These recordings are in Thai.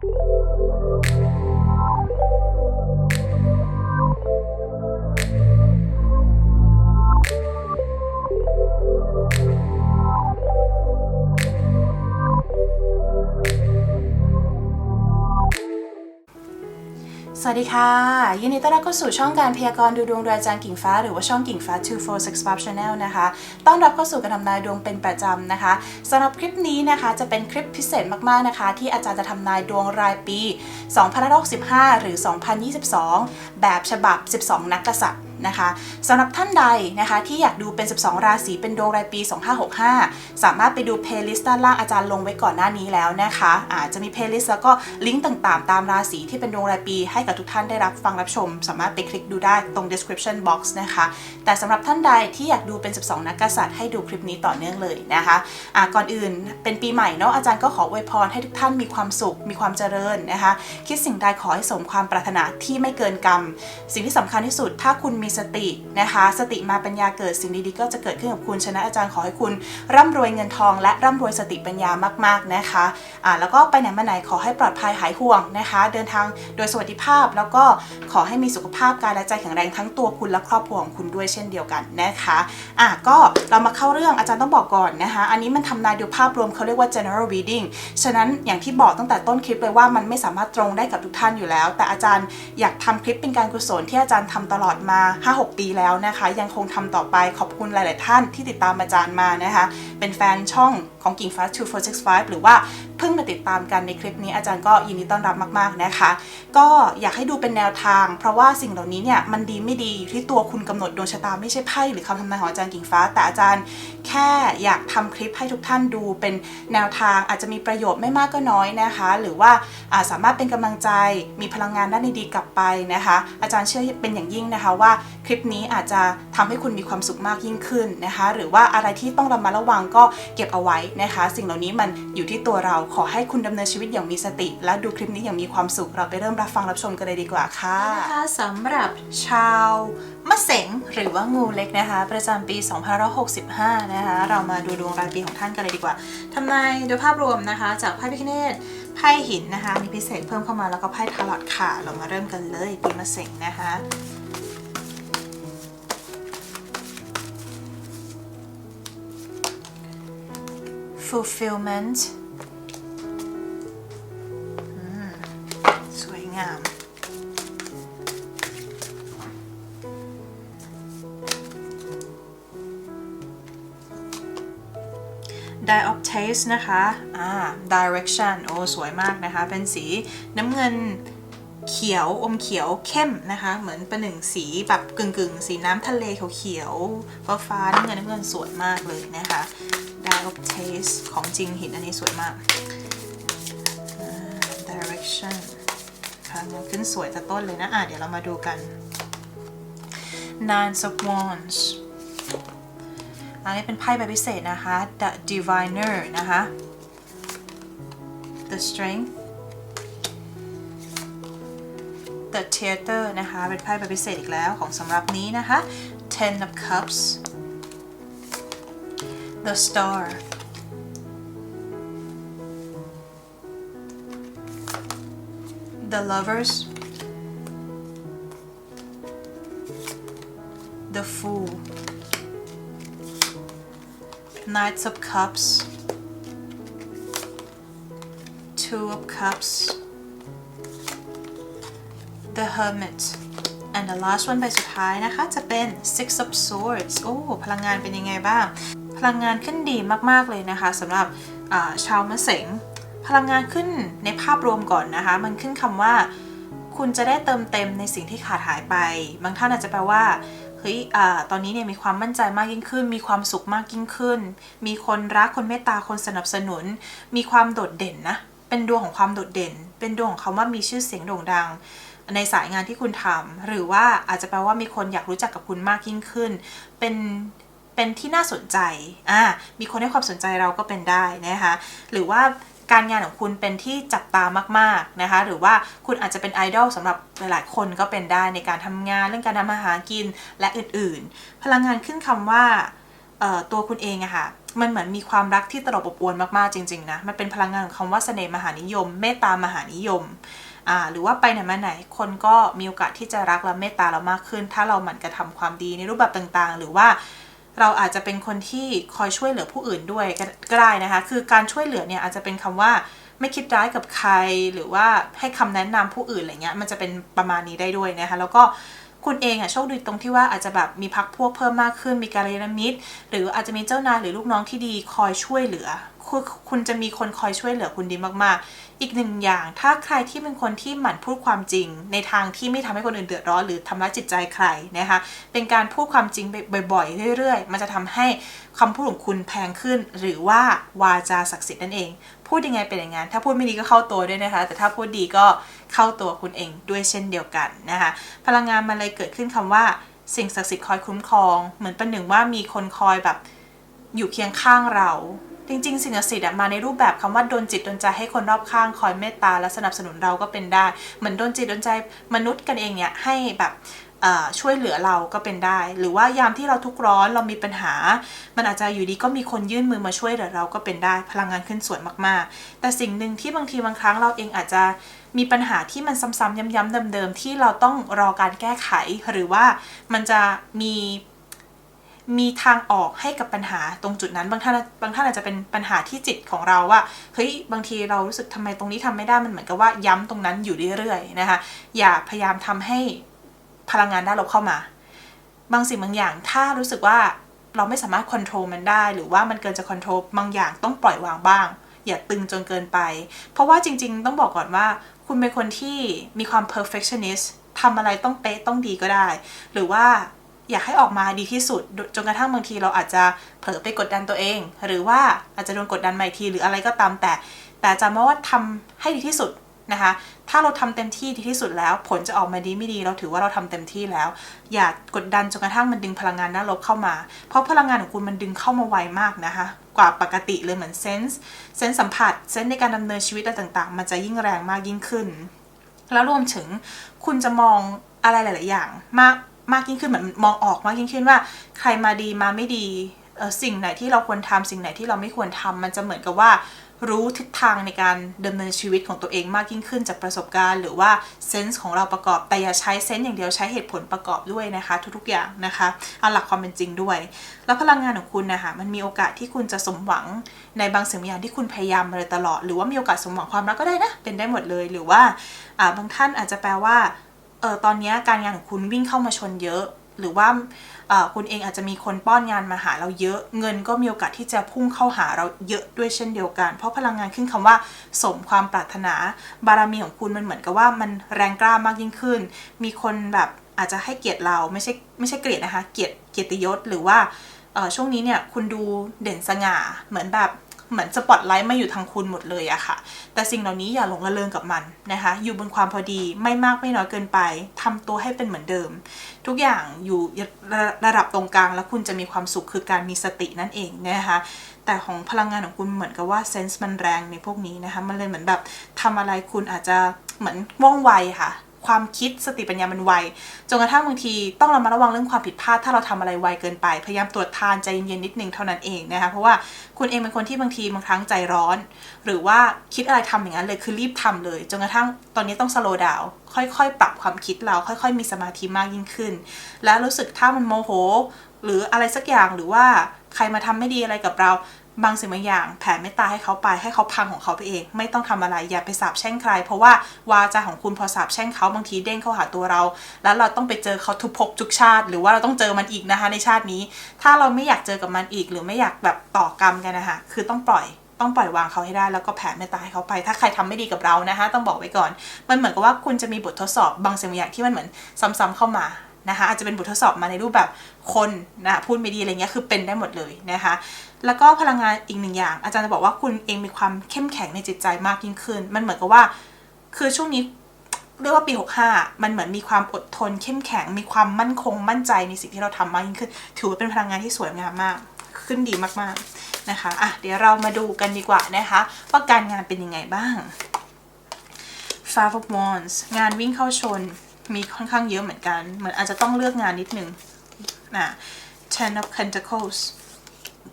ส วัสดีค่ะ ยินดีต้อนรับเข้าสู่ช่องการพยากรณ์ดูดวงโดยอาจารย์กิ่งฟ้า หรือว่าช่องกิ่งฟ้า 2465 Channel นะคะ ต้อนรับเข้าสู่การทำนายดวงเป็นประจำนะคะสำหรับคลิปนี้นะคะจะเป็นคลิปพิเศษมากๆนะคะ ที่อาจารย์จะทำนายดวงรายปี 2565 หรือ 2022 แบบฉบับ 12 นักกษัตริย์ นะคะสำหรับท่านใดนะคะที่อยากดูเป็น 12 ราศีเป็นดวงรายปี 2565 สามารถไปดูเพลย์ลิสต์ด้านล่างอาจารย์ลงไว้ก่อนหน้านี้แล้วนะคะอาจจะมีเพลย์ลิสต์แล้วก็ลิงก์ต่างๆ ตามราศีที่เป็นดวงรายปีให้กับทุกท่านได้รับฟังรับชม สามารถไปคลิกดูได้ตรง description box นะคะ แต่สำหรับท่านใดที่อยากดูเป็น 12 นักกษัตริย์ให้ดูคลิปนี้ต่อเนื่องเลยนะคะะก่อนอื่นเป็นปีใหม่เนาะอาจารย์ก็ขออวยพรให้ทุกท่านมีความสุขมีความเจริญนะคะ คิดสิ่งใดขอให้สมความปรารถนาที่ไม่เกินกรรม สิ่งที่สำคัญที่สุดถ้าคุณมีสตินะคะ สติมาปัญญาเกิดสิ่งดีๆก็จะเกิดขึ้นกับคุณฉะนั้นอาจารย์ขอให้คุณ ร่ำรวยเงินทอง และร่ำรวยสติปัญญามากๆนะคะอ่าแล้วก็ไปไหนมาไหนขอให้ปลอดภัยหายห่วงนะคะ เดินทางโดยสวัสดิภาพ แล้วก็ขอให้มีสุขภาพกายและใจแข็งแรงทั้งตัวคุณและครอบครัวของคุณด้วยเช่นเดียวกันนะคะอะก็เรามาเข้าเรื่องอาจารย์ต้องบอกก่อนนะคะ อันนี้มันทำนายดูภาพรวมเขาเรียกว่า general reading ฉะนั้นอย่างที่บอกตั้งแต่ต้นคลิปเลยว่ามันไม่สามารถตรงได้กับทุกท่านอยู่แล้ว แต่อาจารย์อยากทำคลิปเป็นการกุศลที่อาจารย์ทำตลอดมา5-6 ปีแล้วนะคะ ยังคงทำต่อไปขอบคุณหลาย ๆ ท่านที่ติดตามอาจารย์มานะคะ เป็นแฟนช่องของกิ่งฟ้า2465 หรือว่าเพิ่งมาติดตามกันในคลิปนี้อาจารย์ก็ยินดีต้อนรับมาก ๆนะคะ ก็อยากให้ดูเป็นแนวทาง เพราะว่าสิ่งเหล่านี้เนี่ยมันดีไม่ดีอยู่ที่ตัวคุณกำหนดดวงชะตาไม่ใช่ไพ่หรือคำทำนายของอาจารย์กิ่งฟ้า แต่อาจารย์แค่อยากทำคลิปให้ทุกท่านดูเป็นแนวทางอาจจะมีประโยชน์ไม่มากก็น้อยนะคะ หรือว่าสามารถเป็นกำลังใจมีพลังงานด้านดีๆกลับไปนะคะ อาจารย์เชื่อเป็นอย่างยิ่งนะคะว่าคลิปนี้อาจจะทำให้คุณมีความสุขมากยิ่งขึ้นนะคะ หรือว่าอะไรที่ต้องระมัดระวังก็เก็บเอาไว้นะคะ สิ่งเหล่านี้มันอยู่ที่ตัวเราขอให้คุณดำเนินชีวิตอย่างมีสติ และดูคลิปนี้อย่างมีความสุข เราไปเริ่มรับฟังรับชมกันเลยดีกว่าค่ะนะคะสำหรับชาวมะเสงหรือว่างูเล็กนะคะ ประจำปี 2565 นะคะ เรามาดูดวงรายปีของท่านกันเลยดีกว่าทำนายโดยภาพรวมนะคะ จากไพ่พิคเนตไพ่หินนะคะมีพิเศษเพิ่มเข้ามาแล้วก็ไพ่ทาร์ลอตค่ะ เรามาเริ่มกันเลยปีมะเสงนะคะ fulfillment งาม Die of Taste นะคะอ่า Direction โอ้สวยมากนะคะ เป็นสีน้ำเงินเขียวอมเขียวเข้มนะคะ เหมือนประหนึ่งสีแบบกึ่งกึ่งๆสีน้ำทะเลเขียวๆฟ้าฟ้าๆน้ำเงินน้ำเงินสวยมากเลยนะคะ Die of Taste ของจริงหินอันนี้สวยมากอ่า Direction ค่ะมันขึ้นสวยแต่ต้นเลยนะอะเดี๋ยวเรามาดูกัน Nine of Wands อันนี้เป็นไพ่ใบพิเศษนะคะ The Diviner นะคะ The Strength The Theater นะคะ เป็นไพ่ใบพิเศษอีกแล้วของสำหรับนี้นะคะ Ten of Cups The Star The Lovers The Fool Knights of Cups, Two of Cups, The Hermit and the last one ใบสุดท้ายนะคะ จะเป็น Six of Swords โอ้พลังงานเป็นยังไงบ้าง พลังงานขึ้นดีมาก ๆ เลยนะคะสำหรับชาวมะเสง พลังงานขึ้นในภาพรวมก่อนนะคะ มันขึ้นคำว่า คุณจะได้เติมเต็มในสิ่งที่ขาดหายไป บางท่านอาจจะแปลว่าเฮ้ยอตอนนี้เนี่ยมีความมั่นใจมากยิ่งขึ้น มีความสุขมากยิ่งขึ้น มีคนรักคนเมตตาคนสนับสนุน มีความโดดเด่นนะเป็นดวงของความโดดเด่น เป็นดวงของคำว่ามีชื่อเสียงโด่งดัง ในสายงานที่คุณทำหรือว่าอาจจะแปลว่ามีคนอยากรู้จักกับคุณมากยิ่งขึ้น เป็นเป็นที่น่าสนใจ อ่า มีคนให้ความสนใจเราก็เป็นได้นะคะ หรือว่า การงานของคุณเป็นที่จับตามากๆนะคะ หรือว่าคุณอาจจะเป็นไอดอลสำหรับหลายๆ คนก็เป็นได้ในการทำงานเรื่องการทำอาหารกินและอื่นๆ พลังงานขึ้นคำว่าตัวคุณเองอะค่ะมันเหมือนมีความรักที่ตลบอบอวนมากๆจริงๆนะ มันเป็นพลังงานของคำว่าเสน่ห์มหานิยม เมตตามหานิยม หรือว่าไปไหนมาไหน คนก็มีโอกาสที่จะรักและเมตตาเรามากขึ้น ถ้าเราหมั่นกระทำความดีในรูปแบบต่างๆ หรือว่า เราอาจจะเป็นคนที่คอยช่วยเหลือผู้อื่นด้วยก็ได้นะคะ คือการช่วยเหลือเนี่ยอาจจะเป็นคำว่าไม่คิดร้ายกับใครหรือว่าให้คำแนะนำผู้อื่นอะไรเงี้ยมันจะเป็นประมาณนี้ได้ด้วยนะคะ แล้วก็คุณเองอะโชคดีตรงที่ว่าอาจจะแบบมีพักพวกเพิ่มมากขึ้นมีการเรียนมิตร หรืออาจจะมีเจ้านายหรือลูกน้องที่ดีคอยช่วยเหลือ คุณคุณจะมีคนคอยช่วยเหลือคุณดีมากๆ อีกหนึ่งอย่างถ้าใครที่เป็นคนที่หมั่นพูดความจริง ในทางที่ไม่ทำให้คนอื่นเดือดร้อนหรือทำร้ายจิตใจใครนะคะเป็นการพูดความจริงบ่อยๆ เรื่อยๆ มันจะทำให้คำพูดของคุณแพงขึ้น หรือว่าวาจาศักดิ์สิทธิ์นั่นเอง พูดยังไงเป็นอย่างนั้นถ้าพูดไม่ดีก็เข้าตัวด้วยนะคะ แต่ถ้าพูดดีก็เข้าตัวคุณเองด้วยเช่นเดียวกันนะคะพลังงานมันเลยเกิดขึ้นคำว่า สิ่งศักดิ์สิทธิ์คอยคุ้มครอง เหมือนเป็นหนึ่งว่ามีคนคอยแบบอยู่เคียงข้างเรา จริงๆ สิ่งศักดิ์สิทธิ์มาในรูปแบบคำว่าโดนจิตโดนใจให้คนรอบข้างคอยเมตตาและสนับสนุนเราก็เป็นได้ เหมือนโดนจิตโดนใจมนุษย์กันเองเนี่ยให้แบบช่วยเหลือเราก็เป็นได้ หรือว่ายามที่เราทุกข์ร้อนเรามีปัญหา มันอาจจะอยู่ดีก็มีคนยื่นมือมาช่วยเหลือเราก็เป็นได้ พลังงานขึ้นสวยมากๆ แต่สิ่งหนึ่งที่บางทีบางครั้งเราเองอาจจะมีปัญหาที่มันซ้ำๆย้ำๆเดิมๆที่เราต้องรอการแก้ไข หรือว่ามันจะมี มีทางออกให้กับปัญหาตรงจุดนั้น บางท่านบางท่านอาจจะเป็นปัญหาที่จิตของเราว่าเฮ้ยบางทีเรารู้สึกทำไมตรงนี้ทำไม่ได้มันเหมือนกับว่าย้ำตรงนั้นอยู่เรื่อยๆนะคะ อย่าพยายามทำให้พลังงานด้านลบเข้ามา บางสิ่งบางอย่างถ้ารู้สึกว่าเราไม่สามารถควบคุมมันได้ หรือว่ามันเกินจะควบคุมบางอย่างต้องปล่อยวางบ้าง อย่าตึงจนเกินไป เพราะว่าจริง ๆ ต้องบอกก่อนว่า คุณเป็นคนที่มีความ perfectionist ทำอะไรต้องเป๊ะต้องดีก็ได้ หรือว่า อยากให้ออกมาดีที่สุด จนกระทั่งบางทีเราอาจจะเผลอไปกดดันตัวเอง หรือว่าอาจจะโดนกดดันใหม่ทีหรืออะไรก็ตามแต่ แต่จำไว้ว่าทำให้ดีที่สุดนะคะ ถ้าเราทำเต็มที่ดีที่สุดแล้ว ผลจะออกมาดีไม่ดีเราถือว่าเราทำเต็มที่แล้ว อย่ากดดันจนกระทั่งมันดึงพลังงานด้านลบเข้ามา เพราะพลังงานของคุณมันดึงเข้ามาไวมากนะคะ กว่าปกติเลยเหมือนเซนส์เซนส์สัมผัสเซนส์ในการดำเนินชีวิตอะไรต่างๆ มันจะยิ่งแรงมากยิ่งขึ้น แล้วรวมถึงคุณจะมองอะไรหลาย ๆ อย่างมาก มากยิ่งขึ้นเหมือนมองออกมากยิ่งขึ้นว่า ใครมาดีมาไม่ดีสิ่งไหนที่เราควรทำสิ่งไหนที่เราไม่ควรทำมันจะเหมือนกับว่ารู้ทิศทางในการดำเนินชีวิตของตัวเองมากยิ่งขึ้นจากประสบการณ์ หรือว่าเซนส์ของเราประกอบแต่อย่าใช้เซนส์อย่างเดียวใช้เหตุผลประกอบด้วยนะคะ ทุกๆอย่างนะคะเอาหลักความเป็นจริงด้วย แล้วพลังงานของคุณนะคะมันมีโอกาสที่คุณจะสมหวังในบางสิ่งบางอย่างที่คุณพยายามมาตลอด หรือว่ามีโอกาสสมหวังความรักก็ได้นะเป็นได้หมดเลยหรือว่าบางท่านอาจจะแปลว่า ออตอนนี้การงานของคุณวิ่งเข้ามาชนเยอะ หรือว่าคุณเองอาจจะมีคนป้อนงานมาหาเราเยอะ เงินก็มีโอกาสที่จะพุ่งเข้าหาเราเยอะด้วยเช่นเดียวกัน เพราะพลังงานขึ้นคำว่า สมความปรารถนา บารมีของคุณมันเหมือนกับว่ามันแรงกล้ามากยิ่งขึ้น มีคนแบบอาจจะให้เกียรติเราไม่ใช่ไม่ใช่เกลียดนะคะ เกียรติเกียรติยศหรือว่าช่วงนี้เนี่ยคุณดูเด่นสง่าเหมือนแบบ เหมือนสปอตไลท์มาอยู่ทางคุณหมดเลยอะค่ะ แต่สิ่งเหล่านี้อย่าหลงระเริงกับมันนะคะ อยู่บนความพอดีไม่มากไม่น้อยเกินไปทำตัวให้เป็นเหมือนเดิม ทุกอย่างอยู่ระระดับตรงกลางแล้วคุณจะมีความสุขคือการมีสตินั่นเองนะคะ แต่ของพลังงานของคุณเหมือนกับว่าเซนส์มันแรงในพวกนี้นะคะ มันเลยเหมือนแบบทำอะไรคุณอาจจะเหมือนว่องไวค่ะ ความคิดสติปัญญามันไวจนกระทั่งบางทีต้องเรามาระวังเรื่องความผิดพลาดถ้าเราทำอะไรไวเกินไป พยายามตรวจทานใจเย็นๆนิดนึงเท่านั้นเองนะคะเพราะว่าคุณเองเป็นคนที่บางทีบางครั้งใจร้อน หรือว่าคิดอะไรทำอย่างนั้นเลยคือรีบทำเลยจนกระทั่งตอนนี้ต้องสโลว์ดาวค่อยๆ ปรับความคิดเราค่อย ๆ มีสมาธิมากยิ่งขึ้น แล้วรู้สึกถ้ามันโมโห หรืออะไรสักอย่างหรือว่าใครมาทำไม่ดีอะไรกับเรา บางสิ่งบางอย่างแผ่เมตตาให้เขาไปให้เขาพังของเขาไปเอง ไม่ต้องทำอะไรอย่าไปสาบแช่งใคร เพราะว่าวาจาของคุณพอสาบแช่งเขาบางทีเด้งเข้าหาตัวเรา แล้วเราต้องไปเจอเขาทุกภพทุกชาติ หรือว่าเราต้องเจอมันอีกนะคะ ในชาตินี้ ถ้าเราไม่อยากเจอกับมันอีก หรือไม่อยากแบบต่อกรรมกันนะคะคือต้องปล่อยต้องปล่อยวางเขาให้ได้แล้วก็แผ่เมตตาให้เขาไป ถ้าใครทำไม่ดีกับเรานะคะต้องบอกไว้ก่อน มันเหมือนกับว่าคุณจะมีบททดสอบบางสิ่งบางอย่างที่มันเหมือนซ้ำๆเข้ามา นะคะอาจจะเป็นบททดสอบมาในรูปแบบคนนะพูดไม่ดีอะไรเงี้ยคือเป็นได้หมดเลยนะคะ แล้วก็พลังงานอีกหนึ่งอย่าง อาจารย์จะบอกว่าคุณเองมีความเข้มแข็งในจิตใจมากยิ่งขึ้น มันเหมือนกับว่า คือช่วงนี้เรียกว่าปี 65 มันเหมือนมีความอดทน เข้มแข็ง มีความมั่นคงมั่นใจในสิ่งที่เราทำมากยิ่งขึ้น ถือว่าเป็นพลังงานที่สวยงามมาก ขึ้นดีมากๆนะคะอะเดี๋ยวเรามาดูกันดีกว่านะคะว่าการงานเป็นยังไงบ้าง Five of Wands งานวิ่งเข้าชน มีค่อนข้างเยอะเหมือนกัน เหมือนอาจจะต้องเลือกงานนิดนึงนะ Ten of Pentacles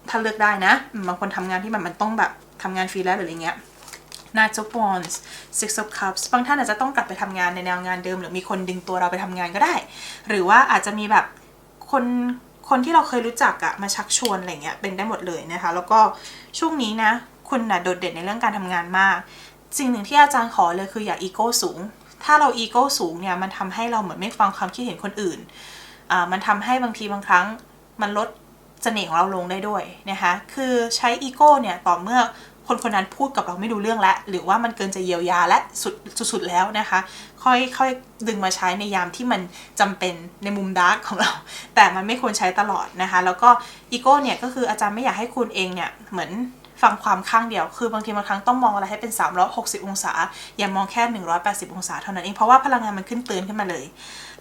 ถ้าเลือกได้นะ บางคนทำงานที่แบบมันต้องแบบทำงานฟรีแลนซ์หรืออะไรเงี้ย Knight of Wands Six of Cups บางท่านอาจจะต้องกลับไปทำงานในแนวงานเดิม หรือมีคนดึงตัวเราไปทำงานก็ได้ หรือว่าอาจจะมีแบบคนคนที่เราเคยรู้จักอะมาชักชวนอะไรเงี้ยเป็นได้หมดเลยนะคะ แล้วก็ช่วงนี้นะ คุณน่ะโดดเด่นในเรื่องการทำงานมาก สิ่งหนึ่งที่อาจารย์ขอเลยคืออย่าอีโก้สูง ถ้าเราอีโก้สูงเนี่ยมันทำให้เราเหมือนไม่ฟังความคิดเห็นคนอื่นอ่ามันทำให้บางทีบางครั้งมันลดเสน่ห์ของเราลงได้ด้วยนะคะ คือใช้อีโก้เนี่ยต่อเมื่อคนคนนั้นพูดกับเราไม่ดูเรื่องแล้วหรือว่ามันเกินจะเยียวยาและสุดสุดแล้วนะคะ ค่อยค่อยดึงมาใช้ในยามที่มันจำเป็นในมุมดาร์กของเรา แต่มันไม่ควรใช้ตลอดนะคะ แล้วก็อีโก้เนี่ยก็คืออาจารย์ไม่อยากให้คุณเองเนี่ยเหมือน ฟังความข้างเดียว คือบางทีบางครั้งต้องมองอะไรให้เป็น 360 องศา อย่ามองแค่ 180 องศาเท่านั้นเอง เพราะว่าพลังงานมันขึ้นเตือนขึ้นมาเลย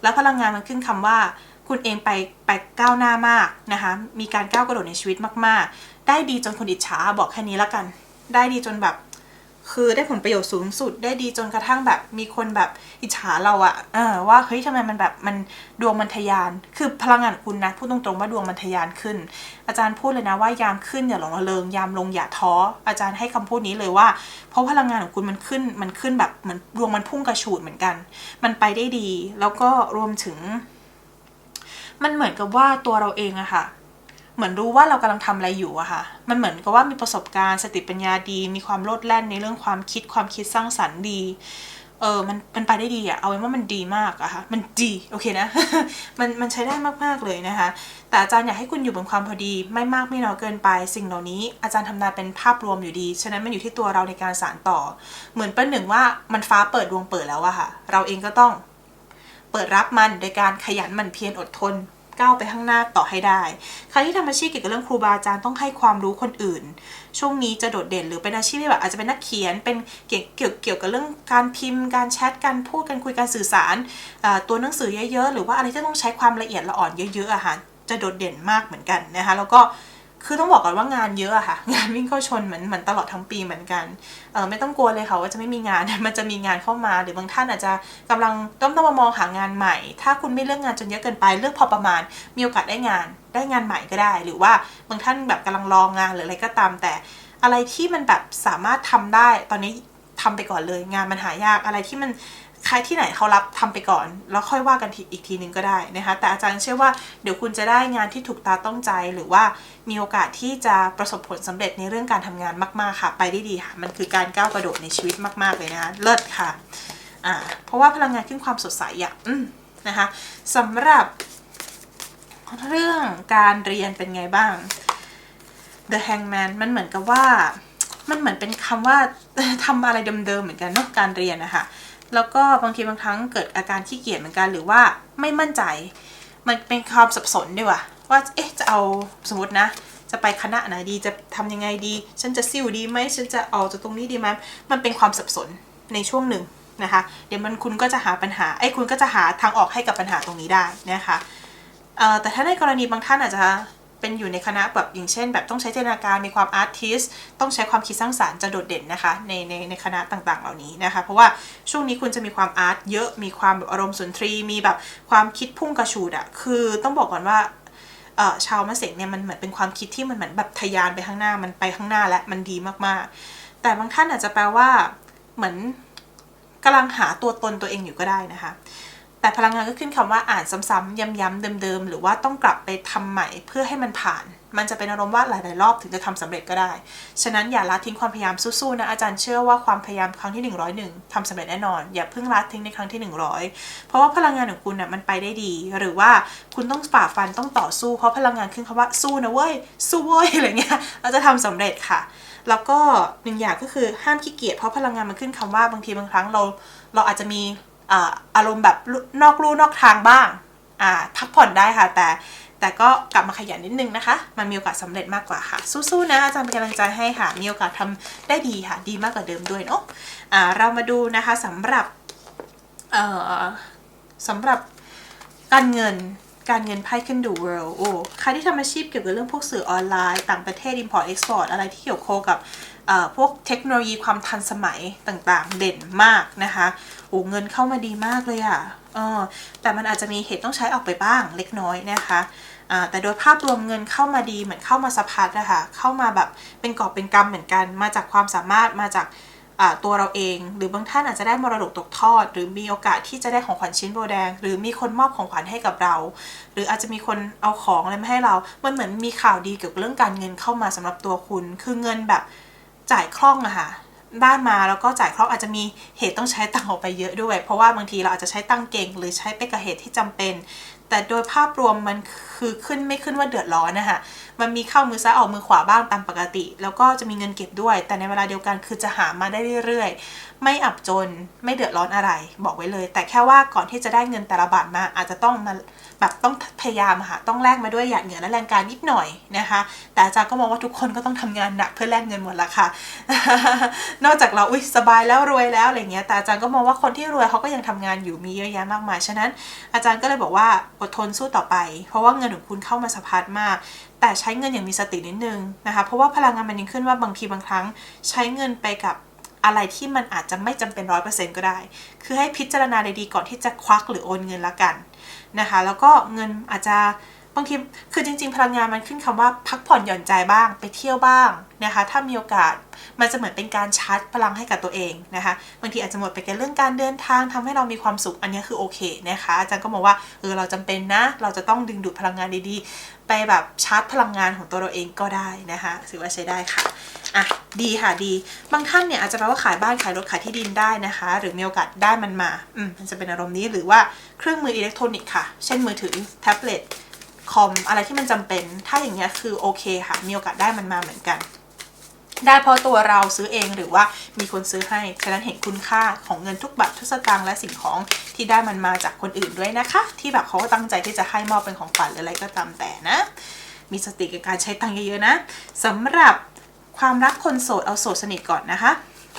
แล้วพลังงานมันขึ้นคำว่า คุณเองไปไปก้าวหน้ามากนะคะ มีการก้าวกระโดดในชีวิตมากๆ ได้ดีจนคนอิจฉาบอกแค่นี้แล้วกัน ได้ดีจนแบบ คือได้ผลประโยชน์สูงสุดได้ดีจนกระทั่งแบบมีคนแบบอิจฉาเราอะเออว่าเฮ้ยทำไมมันแบบมันดวงมันทะยาน คือพลังงานของคุณนะพูดตรงๆว่าดวงมันทะยานขึ้น อาจารย์พูดเลยนะว่ายามขึ้นอย่าหลงระเริงยามลงอย่าท้ออาจารย์ให้คำพูดนี้เลยว่า เพราะพลังงานของคุณมันขึ้นมันขึ้นแบบเหมือนดวงมันพุ่งกระฉูดเหมือนกัน มันไปได้ดี แล้วก็รวมถึง มันเหมือนกับว่าตัวเราเองอะค่ะ เหมือนรู้ว่าเรากำลังทำอะไรอยู่อะค่ะ มันเหมือนกับว่ามีประสบการณ์สติปัญญาดี มีความโลดแล่นในเรื่องความคิดความคิดสร้างสรรค์ดี เออมันมันไปได้ดีอะเอาเป็นว่ามันดีมากอะค่ะ มันดีโอเคนะ มันมันใช้ได้มากๆเลยนะคะ แต่อาจารย์อยากให้คุณอยู่บนความพอดี ไม่มากไม่น้อยเกินไป สิ่งเหล่านี้ อาจารย์ทำนายเป็นภาพรวมอยู่ดี ฉะนั้นมันอยู่ที่ตัวเราในการสานต่อ เหมือนเป็นหนึ่งว่ามันฟ้าเปิดดวงเปิดแล้วอะค่ะ เราเองก็ต้อง เปิดรับมันโดยการขยันหมั่นเพียรอดทน ก้าวไปข้างหน้าต่อให้ได้ ใครที่ทำอาชีพเกี่ยวกับเรื่องครูบาอาจารย์ต้องให้ความรู้คนอื่น ช่วงนี้จะโดดเด่นหรือเป็นอาชีพที่แบบอาจจะเป็นนักเขียน เป็นเกี่ยวเกี่ยวเกี่ยวกับเรื่องการพิมพ์ การแชท การพูด การคุย การสื่อสาร ตัวหนังสือเยอะๆ หรือว่าอะไรที่ต้องใช้ความละเอียดละอ่อนเยอะๆอาหารจะโดดเด่นมากเหมือนกันนะคะ แล้วก็ คือต้องบอกก่อนว่างานเยอะอะค่ะ งานวิ่งเข้าชนเหมือนเหมือนตลอดทั้งปีเหมือนกันเออไม่ต้องกลัวเลยค่ะว่าจะไม่มีงาน มันจะมีงานเข้ามา หรือบางท่านอาจจะกำลังต้องต้องมามองหางานใหม่ ถ้าคุณไม่เลือกงานจนเยอะเกินไปเลือกพอประมาณ มีโอกาสได้งานได้งานใหม่ก็ได้ หรือว่าบางท่านแบบกำลังรองงานหรืออะไรก็ตาม แต่อะไรที่มันแบบสามารถทำได้ตอนนี้ทำไปก่อนเลย งานมันหายากอะไรที่มัน ใครที่ไหนเขารับทำไปก่อน แล้วค่อยว่ากันอีกทีนึงก็ได้นะคะแต่อาจารย์เชื่อว่าเดี๋ยวคุณจะได้งานที่ถูกตาต้องใจ หรือว่ามีโอกาสที่จะประสบผลสำเร็จในเรื่องการทำงานมากๆค่ะ ไปได้ดีค่ะ มันคือการก้าวกระโดดในชีวิตมากๆเลยนะคะเลิศค่ะอ่าเพราะว่าพลังงานขึ้นความสดใสอะอืมนะคะสำหรับเรื่องการเรียนเป็นไงบ้าง The Hangman มันเหมือนกับว่ามันเหมือนเป็นคำว่าทำอะไรเดิมๆเหมือนกันนาะการเรียนนะคะ แล้วก็บางทีบางครั้งเกิดอาการขี้เกียจเหมือนกันหรือว่าไม่มั่นใจ มันเป็นความสับสนด้วยว่ะว่าเอ๊ะจะเอาสมมตินะ จะไปคณะไหนดีจะทำยังไงดี ฉันจะซิ่วดีไหมฉันจะออกจากตรงนี้ดีไหมมันเป็นความสับสนในช่วงหนึ่งนะคะ เดี๋ยวมันคุณก็จะหาปัญหาไอ้คุณก็จะหาทางออกให้กับปัญหาตรงนี้ได้นะคะเอ่อแต่ถ้าในกรณีบางท่านอาจจะ เป็นอยู่ในคณะแบบอย่างเช่น แบบต้องใช้จินตนาการมีความอาร์ติสต้องใช้ความคิดสร้างสารรค์จะโดดเด่นนะคะในในในคณะต่างๆ เหล่านี้นะคะ เพราะว่าช่วงนี้คุณจะมีความอาร์ตเยอะมีความแบบอารมณ์สุนทรีมีแบบความคิดพุ่งกระฉูดอะคือต้องบอกก่อนว่าเออชาวมะเสงเนี่ยมันเหมือนเป็นความคิดที่มันเหมือนแบบทะยานไปข้างหน้ามันไปข้างหน้าและมันดีมากๆ แต่บางท่านอาจจะแปลว่าเหมือนกำลังหาตัวตนตัวเองอยู่ก็ได้นะคะ แต่พลังงานก็ขึ้นคำว่าอ่านซ้ำๆย้ำๆเดิมๆ หรือว่าต้องกลับไปทำใหม่เพื่อให้มันผ่าน มันจะเป็นอารมณ์ว่าหลายๆรอบถึงจะทำสำเร็จก็ได้ ฉะนั้นอย่าละทิ้งความพยายามสู้ๆนะอาจารย์เชื่อว่าความพยายามครั้งที่ 101ทำสำเร็จแน่นอน อย่าเพิ่งละทิ้งในครั้งที่ 100 เพราะว่าพลังงานของคุณน่ะมันไปได้ดี หรือว่าคุณต้องฝ่าฟันต้องต่อสู้ เพราะพลังงานขึ้นคำว่าสู้นะเว้ยสู้เว้ยอะไรเงี้ยเราจะทำสำเร็จค่ะ แล้วก็หนึ่งอย่างก็คือห้ามขี้เกียจเพราะพลังงานมันขึ้นคำว่าบางทีบางครั้งเรา เราอาจจะมี อารมณ์แบบนอกลู่นอกทางบ้างอ่าพักผ่อนได้ค่ะ แต่แต่ก็กลับมาขยันนิดนึงนะคะ มันมีโอกาสสำเร็จมากกว่าค่ะ สู้ๆนะอาจารย์เป็นกำลังใจให้ค่ะ มีโอกาสทำได้ดีค่ะ ดีมากกว่าเดิมด้วยเนาะอ่าเรามาดูนะคะสำหรับเอ่อสำหรับการเงินการเงินไพ่ขึ้นดู world โอ้ใครที่ทำอาชีพเกี่ยวกับเรื่องพวกสื่อออนไลน์ ต่างประเทศ import export อะไรที่เกี่ยวโคกับ พวกเทคโนโลยีความทันสมัยต่างๆ เด่นมากนะคะโอ้เงินเข้ามาดีมากเลยอะ่ะเออแต่มันอาจจะมีเหตุต้องใช้ออกไปบ้างเล็กน้อยนะคะแต่โดยภาพรวมเงินเข้ามาดีเหมือนเข้ามาสะพัดนะคะเข้ามาแบบเป็นกอบเป็นกำเหมือนกัน มาจากความสามารถมาจากตัวเราเอง หรือบางท่านอาจจะได้มรดกตกทอด หรือมีโอกาสที่จะได้ของขวัญชิ้นโบแดง หรือมีคนมอบของขวัญให้กับเรา หรืออาจจะมีคนเอาของอะไรมาให้เรา มันเหมือนมีข่าวดีเกี่ยวกับเรื่องการเงินเข้ามาสำหรับตัวคุณ คือเงินแบบ จ่ายคล่องอะค่ะได้มาแล้วก็จ่ายคล่องอาจจะมีเหตุต้องใช้ตังค์ออกไปเยอะด้วย เพราะว่าบางทีเราอาจจะใช้ตังค์เก่ง หรือใช้ไปกับเหตุที่จำเป็น แต่โดยภาพรวมมัน คือขึ้นไม่ขึ้นว่าเดือดร้อนนะคะมันมีเข้ามือซ้ายออกมือขวาบ้างตามปกติ แล้วก็จะมีเงินเก็บด้วย แต่ในเวลาเดียวกันคือจะหามาได้เรื่อยๆ ไม่อับจนไม่เดือดร้อนอะไร บอกไว้เลย แต่แค่ว่าก่อนที่จะได้เงินแต่ละบาทมาอาจจะต้องมาแบบต้องพยายามค่ะต้องแลกมาด้วยหยาดเหงื่อและแรงกายนิดหน่อยนะคะ แต่อาจารย์ก็มองว่าทุกคนก็ต้องทำงานหนักเพื่อแลกเงินหมดละค่ะ นอกจากเราอุ้ยสบายแล้วรวยแล้วอะไรเงี้ยแต่อาจารย์ก็มองว่าคนที่รวยเขาก็ยังทำงานอยู่มีเยอะแยะมากมายฉะนั้น อาจารย์ก็เลยบอกว่าอดทนสู้ต่อไป เพราะว่าเงินของคุณเข้ามาสะพัดมาก แต่ใช้เงินอย่างมีสตินิดนึงนะคะเพราะว่าพลังงานมันยังขึ้นว่าบางทีบางครั้งใช้เงินไปกับอะไรที่มันอาจจะไม่จำเป็นร้อยเปอร์เซ็นต์ก็ได้ คือให้พิจารณาดีๆก่อนที่จะควักหรือโอนเงินละกันนะคะ แล้วก็เงินอาจจะ บางทีคือจริง ๆ พลังงานมันขึ้นคำว่าพักผ่อนหย่อนใจบ้างไปเที่ยวบ้างนะคะ ถ้ามีโอกาสมันจะเหมือนเป็นการชาร์จพลังให้กับตัวเองนะคะบางทีอาจจะหมดไปกับเรื่องการเดินทางทำให้เรามีความสุขอันนี้คือโอเคนะคะอาจารย์ก็มองว่าเออเราจำเป็นนะ เราจะต้องดึงดูดพลังงานดีๆ ไปแบบชาร์จพลังงานของตัวเราเองก็ได้นะคะถือว่าใช้ได้ค่ะอะดีค่ะดี บางท่านเนี่ยอาจจะแปลว่าขายบ้านขายรถขายที่ดินได้นะคะ หรือมีโอกาสได้มันมาอืมมันจะเป็นอารมณ์นี้หรือว่าเครื่องมืออิเล็กทรอนิกส์ค่ะ เช่นมือถือแท็บเล็ต คอมอะไรที่มันจำเป็น ถ้าอย่างเงี้ยคือโอเคค่ะ มีโอกาสได้มันมาเหมือนกัน ได้เพราะตัวเราซื้อเองหรือว่ามีคนซื้อให้ ฉะนั้นเห็นคุณค่าของเงินทุกบาททุกสตางค์และสิ่งของที่ได้มันมาจากคนอื่นด้วยนะคะ ที่แบบเขาก็ตั้งใจที่จะให้มอบเป็นของขวัญหรืออะไรก็ตามแต่นะ มีสติกับการใช้ตังค์เยอะๆนะสำหรับความรักคนโสดเอาโสดสนิทก่อนนะคะ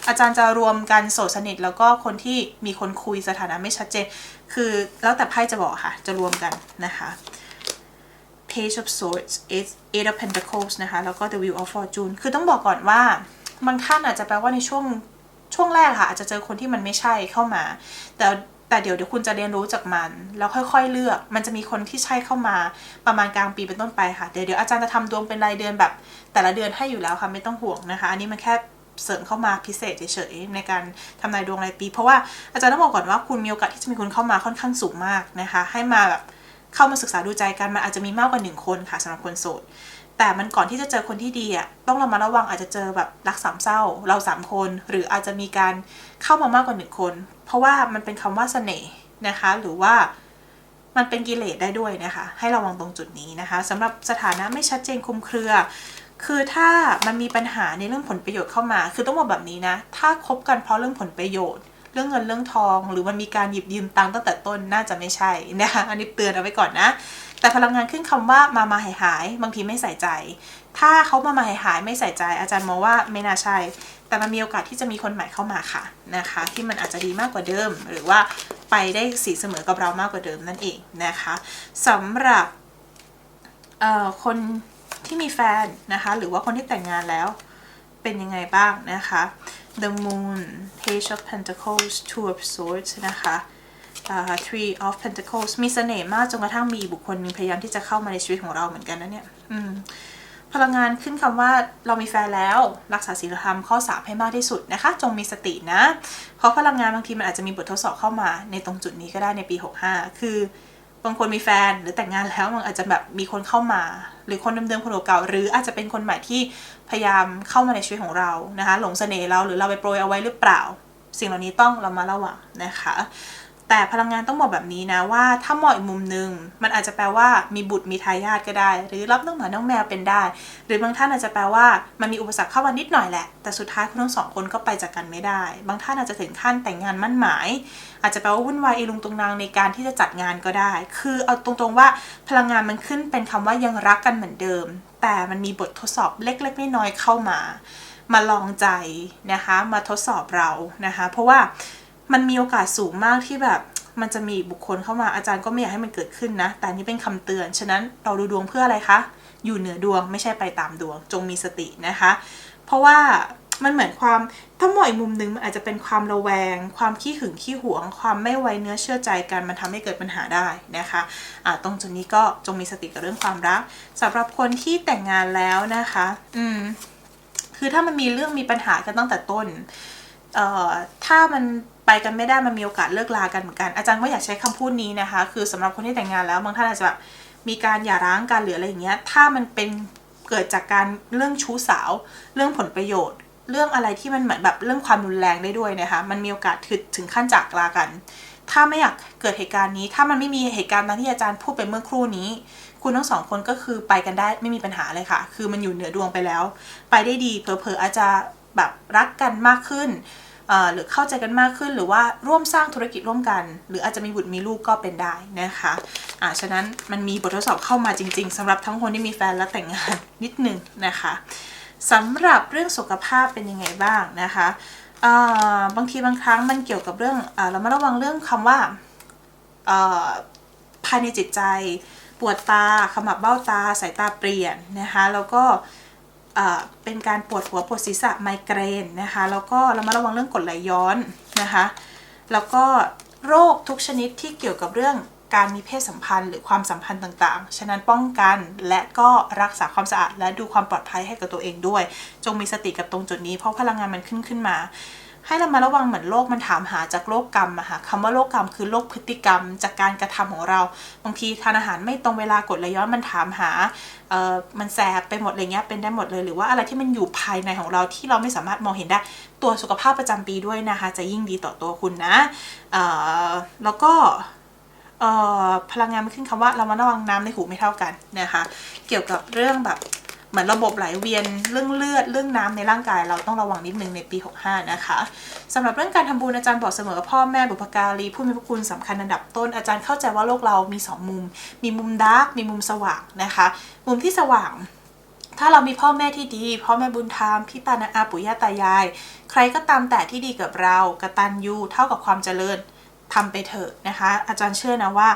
อาจารย์จะรวมกันโสดสนิทแล้วก็คนที่มีคนคุยสถานะไม่ชัดเจน คือแล้วแต่ไพ่จะบอกค่ะ จะรวมกันนะคะ Page of Swords Eight Eight of Pentacles นะคะ แล้วก็ The Wheel of Fortune คือต้องบอกก่อนว่า บางท่านอาจจะแปลว่าในช่วงช่วงแรกค่ะ อาจจะเจอคนที่มันไม่ใช่เข้ามา แต่แต่เดี๋ยวเดี๋ยวคุณจะเรียนรู้จากมัน แล้วค่อยๆเลือก มันจะมีคนที่ใช่เข้ามาประมาณกลางปีเป็นต้นไปค่ะ เดี๋ยวเดี๋ยวอาจารย์จะทำดวงเป็นรายเดือนแบบ แต่ละเดือนให้อยู่แล้วค่ะไม่ต้องห่วงนะคะ อันนี้มันแค่เสริมเข้ามาพิเศษเฉยๆในการทำนายดวงรายปี เพราะว่าอาจารย์ต้องบอกก่อนว่าคุณมีโอกาสที่จะมีคนเข้ามาค่อนข้างสูงมากนะคะ ให้มาแบบ เข้ามาศึกษาดูใจกันมันอาจจะมีมากกว่าหนึ่งคนค่ะสำหรับคนโสดแต่มันก่อนที่จะเจอคนที่ดีอะต้องเรามาระวังอาจจะเจอแบบรักสามเศร้า เราสามคน หรืออาจจะมีการเข้ามามากกว่าหนึ่งคน เพราะว่ามันเป็นคำว่าเสน่ห์นะคะ หรือว่ามันเป็นกิเลสได้ด้วยนะคะ ให้ระวังตรงจุดนี้นะคะสำหรับสถานะไม่ชัดเจนคุมเครือ คือถ้ามันมีปัญหาในเรื่องผลประโยชน์เข้ามา คือต้องบอกแบบนี้นะ ถ้าคบกันเพราะเรื่องผลประโยชน์ เรื่องเงินเรื่องทอง หรือมันมีการหยิบยืมตังตั้งแต่ต้นน่าจะไม่ใช่นะคะอันนี้เตือนเอาไว้ก่อนนะ แต่พลังงานขึ้นคำว่ามามาหายหายบางทีไม่ใส่ใจ ถ้าเขามามาหายหายไม่ใส่ใจ อาจารย์มองว่าไม่น่าใช่ แต่มันมีโอกาสที่จะมีคนใหม่เข้ามาค่ะนะคะ ที่มันอาจจะดีมากกว่าเดิม หรือว่าไปได้สีเสมอกับเรามากกว่าเดิมนั่นเองนะคะสำหรับคนที่มีแฟนนะคะ หรือว่าคนที่แต่งงานแล้วเป็นยังไงบ้างนะคะ The Moon Page of Pentacles Two of Swords นะคะ uh, Three of Pentacles มีเสน่ห์มากจนกระทั่งมีบุคคลหนึงพยายามที่จะเข้ามาในชีวิตของเราเหมือนกันนะเนี่ยพลังงานขึ้นคำว่าเรามีแฟนแล้วรักษาศีลธรรมข้อสามให้มากที่สุดนะคะ จงมีสตินะ เพราะพลังงานบางทีมันอาจจะมีบททดสอบเข้ามาในตรงจุดนี้ก็ได้ในปี 65 คือ บางคนมีแฟนหรือแต่งงานแล้วมันอาจจะแบบมีคนเข้ามา หรือคนเดิมๆคนเก่าหรืออาจจะเป็นคนใหม่ที่พยายามเข้ามาในชีวิตของเรานะคะหลงเสน่ห์เราหรือเราไปโปรยเอาไว้หรือเปล่า สิ่งเหล่านี้ต้องเรามาระวังนะคะ แต่พลังงานต้องบอกแบบนี้นะว่าถ้ามองอีกมุมหนึ่งมันอาจจะแปลว่ามีบุตรมีทายาทก็ได้ หรือรับน้องหมาน้องแมวเป็นได้ หรือบางท่านอาจจะแปลว่ามันมีอุปสรรคเข้ามานิดหน่อยแหละ แต่สุดท้ายคุณทั้งสองคนก็ไปจากกันไม่ได้ บางท่านอาจจะถึงขั้นแต่งงานมั่นหมาย อาจจะแปลว่าวุ่นวายอีลุงตุงนางในการที่จะจัดงานก็ได้ คือเอาตรงๆว่าพลังงานมันขึ้นเป็นคำว่ายังรักกันเหมือนเดิม แต่มันมีบททดสอบเล็กๆน้อยๆเข้ามา มาลองใจนะคะ มาทดสอบเรานะคะ เพราะว่า มันมีโอกาสสูงมากที่แบบมันจะมีบุคคลเข้ามาอาจารย์ก็ไม่อยากให้มันเกิดขึ้นนะ แต่นี้เป็นคำเตือน ฉะนั้นเราดูดวงเพื่ออะไรคะ อยู่เหนือดวงไม่ใช่ไปตามดวง จงมีสตินะคะ เพราะว่ามันเหมือนความถ้ามองอีกมุมหนึ่งมันอาจจะเป็นความระแวง ความขี้หึงขี้หวง ความไม่ไว้เนื้อเชื่อใจกันมันทำให้เกิดปัญหาได้นะคะอ่าตรงจุดนี้ก็จงมีสติกับเรื่องความรักสำหรับคนที่แต่งงานแล้วนะคะ อืมคือถ้ามันมีเรื่องมีปัญหากันตั้งแต่ต้น ถ้ามันไปกันไม่ได้มันมีโอกาสเลิกลากันเหมือนกัน อาจารย์ว่าอยากใช้คำพูดนี้นะคะ คือสำหรับคนที่แต่งงานแล้วบางท่านอาจจะแบบมีการหย่าร้างกันหรืออะไรอย่างเงี้ย ถ้ามันเป็นเกิดจากการเรื่องชู้สาว เรื่องผลประโยชน์ เรื่องอะไรที่มันเหมือนแบบเรื่องความรุนแรงได้ด้วยนะคะ มันมีโอกาสถึงถึงขั้นจากลากัน ถ้าไม่อยากเกิดเหตุการณ์นี้ ถ้ามันไม่มีเหตุการณ์ตามที่อาจารย์พูดไปเมื่อครู่นี้ คุณทั้งสองคนก็คือไปกันได้ไม่มีปัญหาเลยค่ะ คือมันอยู่เหนือดวงไปแล้ว ไปได้ดีเผลอๆอาจจะแบบรักกันมากขึ้น หรือเข้าใจกันมากขึ้น หรือว่าร่วมสร้างธุรกิจร่วมกัน หรืออาจจะมีบุตรมีลูกก็เป็นได้นะคะอ่าฉะนั้นมันมีบททดสอบเข้ามาจริง ๆสำหรับทั้งคนที่มีแฟนและแต่งงานนิดนึงนะคะสำหรับเรื่องสุขภาพเป็นยังไงบ้างนะคะเอ่อบางทีบางครั้งมันเกี่ยวกับเรื่องเออเรามาระวังเรื่องคำว่าเอ่อภายในจิตใจ ปวดตาขมับเบ้าตาสายตาเปลี่ยนนะคะแล้วก็ เป็นการปวดหัวปวดศีรษะไมเกรนนะคะแล้วก็เรามาระวังเรื่องกรดไหลย้อนนะคะแล้วก็โรคทุกชนิดที่เกี่ยวกับเรื่องการมีเพศสัมพันธ์หรือความสัมพันธ์ต่างๆ ฉะนั้นป้องกันและก็รักษาความสะอาด และดูความปลอดภัยให้กับตัวเองด้วย จงมีสติกับตรงจุดนี้เพราะพลังงานมันขึ้นขึ้นมา ให้เรามาระวังเหมือนโลกมันถามหาจากโลกกรรมอะค่ะคำว่าโลกกรรมคือโลกพฤติกรรม จากการกระทำของเรา บางทีทานอาหารไม่ตรงเวลากดไหลย้อนมันถามหาเอ่อมันแสบไปหมดอะไรเงี้ยเป็นได้หมดเลยหรือว่าอะไรที่มันอยู่ภายในของเราที่เราไม่สามารถมองเห็นได้ตัวสุขภาพประจำปีด้วยนะคะ จะยิ่งดีต่อตัวคุณนะเอ่อแล้วก็พลังงานมันขึ้นคำว่าเรามาระวังน้ำในหูไม่เท่ากันนะคะ เกี่ยวกับเรื่องแบบ เหมือนระบบไหลเวียนเรื่องเลือดเรื่องน้ำในร่างกาย เราต้องระวังนิดนึงในปี 65 นะคะสำหรับเรื่องการทำบุญอาจารย์บอกเสมอว่าพ่อแม่บุพการีผู้มีพระคุณสำคัญอันดับต้นอาจารย์เข้าใจว่าโลกเรามี 2 มุม มีมุมดาร์กมีมุมสว่างนะคะ มุมที่สว่างถ้าเรามีพ่อแม่ที่ดี พ่อแม่บุญธรรม พี่ปานาอาปู่ย่าตายาย ใครก็ตามแต่ที่ดีกับเรากตัญญูเท่ากับความเจริญทำไปเถอะนะคะ อาจารย์เชื่อนะว่า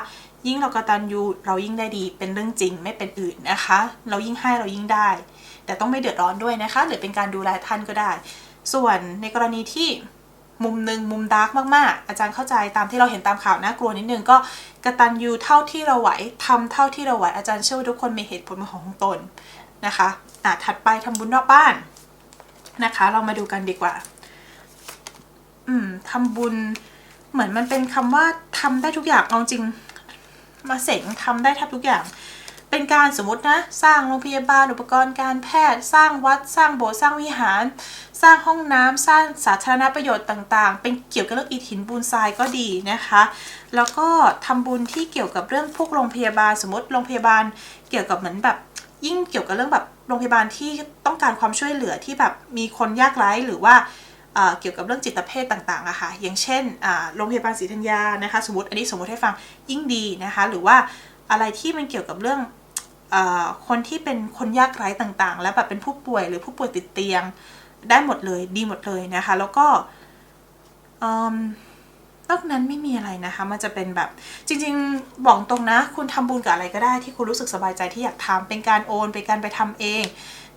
ยิ่งเรากะตัญญูเรายิ่งได้ดีเป็นเรื่องจริงไม่เป็นอื่นนะคะ เรายิ่งให้เรายิ่งได้ แต่ต้องไม่เดือดร้อนด้วยนะคะ หรือเป็นการดูแลท่านก็ได้ ส่วนในกรณีที่มุมหนึ่งมุมดาร์กมากๆ อาจารย์เข้าใจตามที่เราเห็นตามข่าวน่ากลัวนิดนึงก็กะตัญญูเท่าที่เราไหวทำเท่าที่เราไหวอาจารย์เชื่อว่าทุกคนมีเหตุผลของตนนะคะอะถัดไปทำบุญนอกบ้านนะคะ เรามาดูกันดีกว่า อืมทำบุญเหมือนมันเป็นคำว่าทำได้ทุกอย่างเอาจริง มาเสงทำได้แทบทุกอย่าง เป็นการสมมตินะ สร้างโรงพยาบาลอุปกรณ์การแพทย์ สร้างวัด สร้างโบสถ์สร้างวิหาร สร้างห้องน้ำสร้างสาธารณประโยชน์ต่างๆ เป็นเกี่ยวกับเรื่องอิฐหินปูนทรายก็ดีนะคะ แล้วก็ทำบุญที่เกี่ยวกับเรื่องพวกโรงพยาบาล สมมติโรงพยาบาลเกี่ยวกับเหมือนแบบยิ่งเกี่ยวกับเรื่องแบบโรงพยาบาลที่ต้องการความช่วยเหลือที่แบบมีคนยากไร้หรือว่า เกี่ยวกับเรื่องจิตเภทต่างๆอะค่ะอย่างเช่นโรงพยาบาลศรีธัญญานะคะสมมติอันนี้สมมติให้ฟังยิ่งดีนะคะหรือว่าอะไรที่มันเกี่ยวกับเรื่องอคนที่เป็นคนยากไร้ต่างๆ แล้วแบบเป็นผู้ป่วยหรือผู้ป่วยติดเตียงได้หมดเลยดีหมดเลยนะคะแล้วก็นอกนั้นไม่มีอะไรนะคะมันจะเป็นแบบจริงๆบอกตรงนะ คุณทำบุญกับอะไรก็ได้ที่คุณรู้สึกสบายใจที่อยากทำเป็นการโอนเป็นการไปทำเอง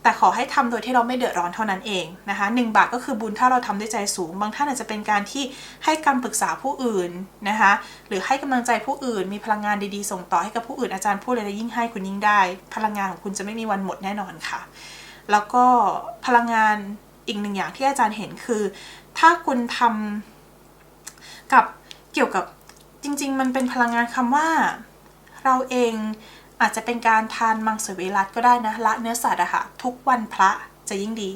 แต่ขอให้ทำโดยที่เราไม่เดือดร้อนเท่านั้นเองนะคะหนึ่งบาทก็คือบุญถ้าเราทำด้วยใจสูง บางท่านอาจจะเป็นการที่ให้คำปรึกษาผู้อื่นนะคะหรือให้กำลังใจผู้อื่น มีพลังงานดีๆ ส่งต่อให้กับผู้อื่นอาจารย์พูดเลยยิ่งให้คุณยิ่งได้ พลังงานของคุณจะไม่มีวันหมดแน่นอนค่ะ แล้วก็พลังงานอีกหนึ่งอย่างที่อาจารย์เห็นคือ ถ้าคุณทำกับเกี่ยวกับจริง ๆ มันเป็นพลังงานคำว่าเราเอง อาจจะเป็นการทานมังสวิรัตก็ได้นะละเนื้อสัตว์อะค่ะทุกวันพระจะยิ่งดี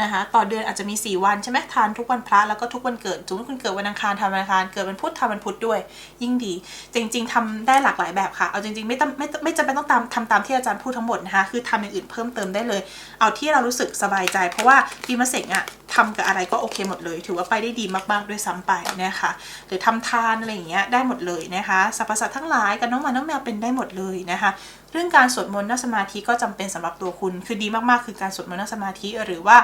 นะคะต่อเดือนอาจจะมี 4 วันใช่ไหมทานทุกวันพระแล้วก็ทุกวันเกิดสมมติคุณเกิดวันอังคารทานวันอังคารเกิดวันพุธทานวันพุธด้วย ยิ่งดี จริง ๆทำได้หลากหลายแบบค่ะ เอาจริง ๆ ไม่ต้องไม่ไม่จำเป็นต้องตามทำตามที่อาจารย์พูดทั้งหมดนะคะคือทำอย่างอื่นเพิ่มเติมได้เลย เอาที่เรารู้สึกสบายใจ เพราะว่าปีมะเสงอะทำกับอะไรก็โอเคหมดเลย ถือว่าไปได้ดีมากๆด้วยซ้ำไปนะคะหรือทำทานอะไรอย่างเงี้ยได้หมดเลยนะคะสรรพสัตว์ทั้งหลายกับน้องหมาน้องแมวเป็นได้หมดเลยนะคะ เรื่องการสวดมนต์นั่งสมาธิก็จำเป็นสำหรับตัวคุณ คือดีมากๆ คือการสวดมนต์นั่งสมาธิ หรือว่า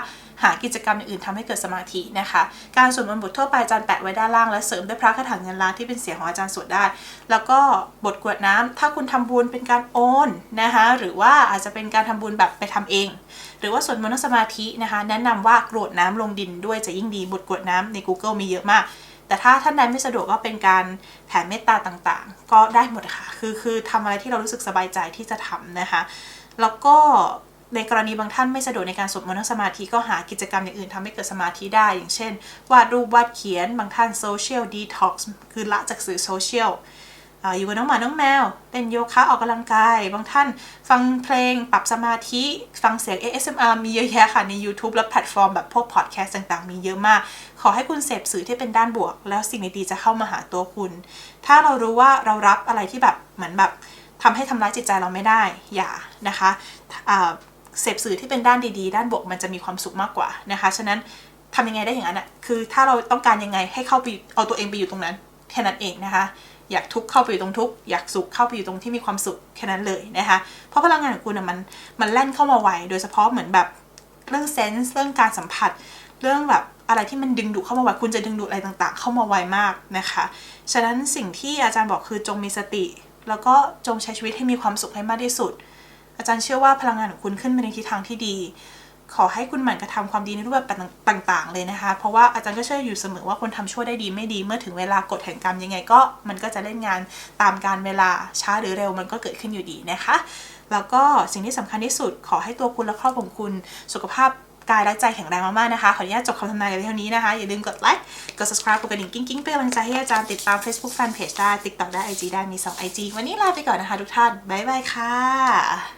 หากิจกรรมอื่นทำให้เกิดสมาธินะคะ การสวดมนต์บททั่วไปอาจารย์แปะไว้ด้านล่างและเสริมด้วยพระคาถาเงินล้านที่เป็นเสียงของอาจารย์สวดได้ แล้วก็บทกรวดน้ำถ้าคุณทำบุญเป็นการโอนนะคะหรือว่าอาจจะเป็นการทำบุญแบบไปทำเอง หรือว่าสวดมนต์นั่งสมาธินะคะ แนะนำว่ากรวดน้ำลงดินด้วยจะยิ่งดีบทกรวดน้ำใน Google มีเยอะมาก แต่ถ้าท่านใดไม่สะดวกก็เป็นการแผ่เมตตาต่างๆ ก็ได้หมดค่ะ คือคือทำอะไรที่เรารู้สึกสบายใจที่จะทำนะคะ แล้วก็ในกรณีบางท่านไม่สะดวกในการสวดมนต์สมาธิก็หากิจกรรมอย่างอื่นทำให้เกิดสมาธิได้ อย่างเช่น วาดรูปวาดเขียนบางท่านโซเชียลดีท็อกซ์คือละจากสื่อโซเชียล อยู่กับน้องหมาน้องแมวเล่นโยคะออกกำลังกาย บางท่านฟังเพลงปรับสมาธิฟังเสียง ASMR มีเยอะแยะค่ะ ใน YouTube และแพลตฟอร์มแบบพวกพอดแคสต์ต่างๆ มีเยอะมาก ขอให้คุณเสพสื่อที่เป็นด้านบวก แล้วสิ่งดีๆจะเข้ามาหาตัวคุณ ถ้าเรารู้ว่าเรารับอะไรที่แบบเหมือนแบบทำให้ทำร้ายจิตใจเราไม่ได้อย่านะคะเสพสื่อที่เป็นด้านดีๆ ด้านบวกมันจะมีความสุขมากกว่านะคะฉะนั้นทำยังไงได้อย่างนั้นอะคือถ้าเราต้องการยังไงให้เข้าไปเอาตัวเองไปอยู่ตรงนั้นแค่นั้นเองนะคะ อยากทุกข์เข้าไปอยู่ตรงทุกข์อยากสุขเข้าไปอยู่ตรงที่มีความสุขแค่นั้นเลยนะคะ เพราะพลังงานของคุณอะมันมันแล่นเข้ามาไวโดยเฉพาะเหมือนแบบเรื่องเซนส์เรื่องการสัมผัส เรื่องแบบอะไรที่มันดึงดูดเข้ามาไวคุณจะดึงดูดอะไรต่างๆ เข้ามาไวมากนะคะ ฉะนั้นสิ่งที่อาจารย์บอกคือจงมีสติ แล้วก็จงใช้ชีวิตให้มีความสุขให้มากที่สุด อาจารย์เชื่อว่าพลังงานของคุณขึ้นไปในทิศทางที่ดี ขอให้คุณหมั่นกระทำความดีในรูปแบบต่าง ๆ เลยนะคะ เพราะว่าอาจารย์ก็เชื่ออยู่เสมอว่าคนทำชั่วได้ดีไม่ดีเมื่อถึงเวลากฎแห่งกรรมยังไงก็ มันก็จะเล่นงานตามการเวลาช้าหรือเร็วมันก็เกิดขึ้นอยู่ดีนะคะ แล้วก็สิ่งที่สำคัญที่สุด ขอให้ตัวคุณและครอบครัวของคุณสุขภาพกายและใจแข็งแรงมาก ๆ นะคะ ขออนุญาตจบคำทำนายกันเท่านี้นะคะ อย่าลืมกดไลค์ กด subscribe กดกระดิ่งกิ้งๆเป็นกำลังใจให้อาจารย์ติดตาม Facebook Fanpage ได้ TikTok ได้ IG ได้มี 2 IG วันนี้ลาไปก่อนนะคะทุกท่าน บ๊ายบายค่ะ